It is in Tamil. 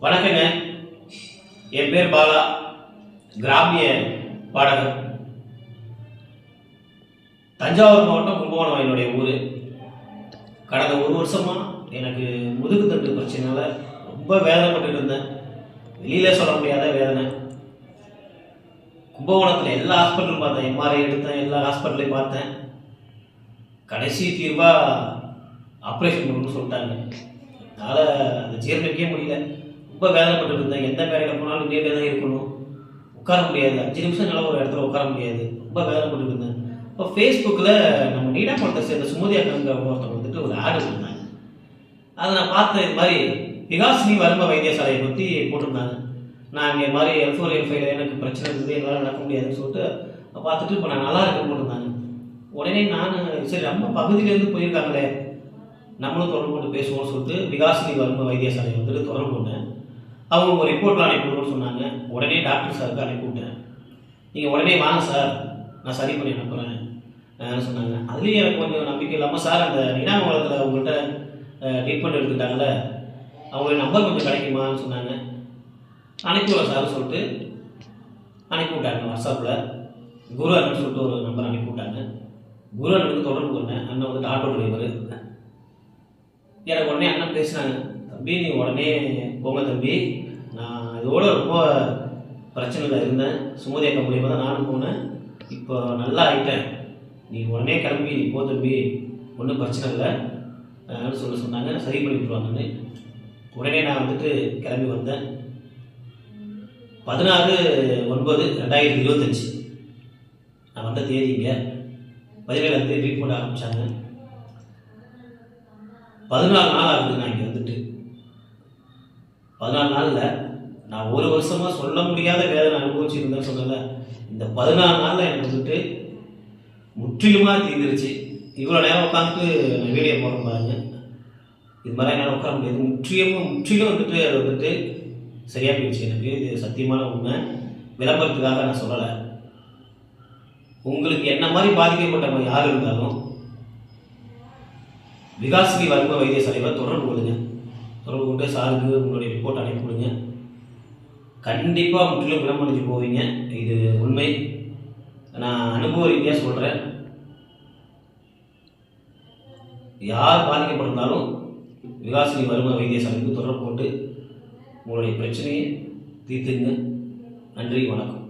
வணக்கங்க. என் பேர் பாலா. கிராமிய பாடகர். தஞ்சாவூர் மாவட்டம் கும்பகோணம் என்னுடைய ஊர். கடந்த ஒரு வருஷமா எனக்கு முதுகு தண்டு பிரச்சனைனால ரொம்ப வேதனைப்பட்டு இருந்தேன். வெளியில சொல்ல முடியாத வேதனை. கும்பகோணத்தில் எல்லா ஹாஸ்பிட்டலும் பார்த்தேன். எம்ஆர்ஐ எடுத்தேன். எல்லா ஹாஸ்பிட்டலையும் பார்த்தேன். கடைசி தீர்வாக ஆப்ரேஷன் பண்ணணும்னு சொல்லிட்டாங்க. அதனால் அதை ஜீரணிக்கவே முடியல. ரொம்ப வேதனைப்பட்டு இருந்தேன் எந்த வேலையில் போனாலும் நீட்டே தான் இருக்கணும். உட்கார முடியாது. அஞ்சு நிமிஷம் நல்லா ஒரு இடத்துல உட்கார முடியாது. ரொம்ப வேதனைப்பட்டு இருந்தேன் இப்போ ஃபேஸ்புக்கில் நம்ம நீடாமட்டத்தை சேர்ந்த சுமதி அக்கங்க ஒருத்தவங்க வந்துட்டு ஒரு ஆடு இருந்தாங்க அதை நான் பார்த்தேன் இது மாதிரி விகாசினி வர்ம வைத்தியசாலையை பற்றி போட்டிருந்தாங்க. நான் இங்கே மாதிரி எல் ஃபோர் எல் ஃபைவ்ல எனக்கு பிரச்சனை இருந்தது என்னால் நடக்க முடியாதுன்னு சொல்லிட்டு பார்த்துட்டு இப்போ நான் நல்லா இருக்கேன்னு போட்டிருந்தாங்க. உடனே நான் சரி நம்ம பகுதியிலேருந்து போயிருக்காங்களே நம்மளும் தொடர்பு கொண்டு பேசுவோம்னு சொல்லிட்டு விகாசினி வர்ம வைத்தியசாலையை வந்துட்டு தொடர்பு கொண்டேன். அவங்க ஒரு ரிப்போர்ட்லாம் அனுப்பிவிடுன்னு சொன்னாங்க. உடனே டாக்டர் சாருக்கு அனுப்பிவிட்டேன் நீங்கள் உடனே வாங்க சார் நான் சரி பண்ணி அனுப்புகிறேன் சொன்னாங்க. அதுலேயும் எனக்கு கொஞ்சம் நம்பிக்கை இல்லாமல் சார் அந்த இனாமலத்தில் உங்கள்கிட்ட ட்ரீட்மெண்ட் எடுத்துட்டாங்கல்ல அவங்களுடைய நம்பர் கொஞ்சம் கிடைக்குமான்னு சொன்னாங்க. அனுப்பிவிடலாம் சார் சொல்லிட்டு அனுப்பிவிட்டாங்க வாட்ஸ்அப்பில் குரு அண்ணன் சொல்லிட்டு ஒரு நம்பர் அனுப்பிவிட்டாங்க குரு அண்ணனுக்கு தொடர்பு கொண்டேன். அண்ணன் வந்து ஆட்டோ டிரைவர் எனக்கு உடனே அண்ணன் பேசினாங்க. தம்பி நீ உடனே போங்க தம்பி. நான் இதோட ரொம்ப பிரச்சனையில் இருந்தேன். சுமதி அக்கா மூலியமாக தான் நானும் போனேன். இப்போ நல்லா ஆயிட்டேன். நீ உடனே கிளம்பி நீ போ தம்பி. ஒன்றும் பிரச்சனை இல்லை. சொல்ல சொன்னாங்க. சரி பண்ணி விட்டுருவாங்கன்னு உடனே நான் வந்துட்டு கிளம்பி வந்தேன். பதினாறு ஒன்பது ரெண்டாயிரத்தி இருபத்தஞ்சி. நான் வந்த தேதிங்க பதினேழாம் தேதி ட்ரீட்மெண்ட் ஆரம்பித்தாங்க பதினாலு நாள் ஆகுது நான் பதினாலு நாளில் நான் ஒரு வருஷமாக சொல்ல முடியாத வேதனை அனுபவிச்சிருந்தேன்னு சொன்னல இந்த பதினாலு நாளில் எனக்கு வந்துட்டு முற்றிலுமாக தீர்ந்துருச்சு இவ்வளோ நேரம் உட்காந்துட்டு நான் வீடியோ போட பாருங்க. இது மாதிரி என்னால் உட்கார முடியாது. முற்றிலும் முற்றிலும் வந்துட்டு அது வந்துட்டு சரியாக போயிடுச்சு. எனக்கு இது சத்தியமான உண்மை. விளம்பரத்துக்காக நான் சொல்லலை. உங்களுக்கு என்ன மாதிரி பாதிக்கப்பட்டவங்க யார் இருந்தாலும் விகாசினி வர்ம வைத்தியசாலையில் தொடர்பு கொள்ளுங்க. தொடர்பு கொண்டு சாருக்கு உங்களுடைய ரிப்போர்ட் அனுப்பி கொடுங்க. கண்டிப்பாக முற்றிலும் குணமடைஞ்சு போவீங்க. இது உண்மை. நான் அனுபவ ரீதியாக சொல்கிறேன் யார் பாதிக்கப்பட்டிருந்தாலும் விகாசினி வர்ம வைத்தியசாலைக்கு தொடர்பு கொண்டு உங்களுடைய பிரச்சனையை தீர்த்துங்க. நன்றி வணக்கம்.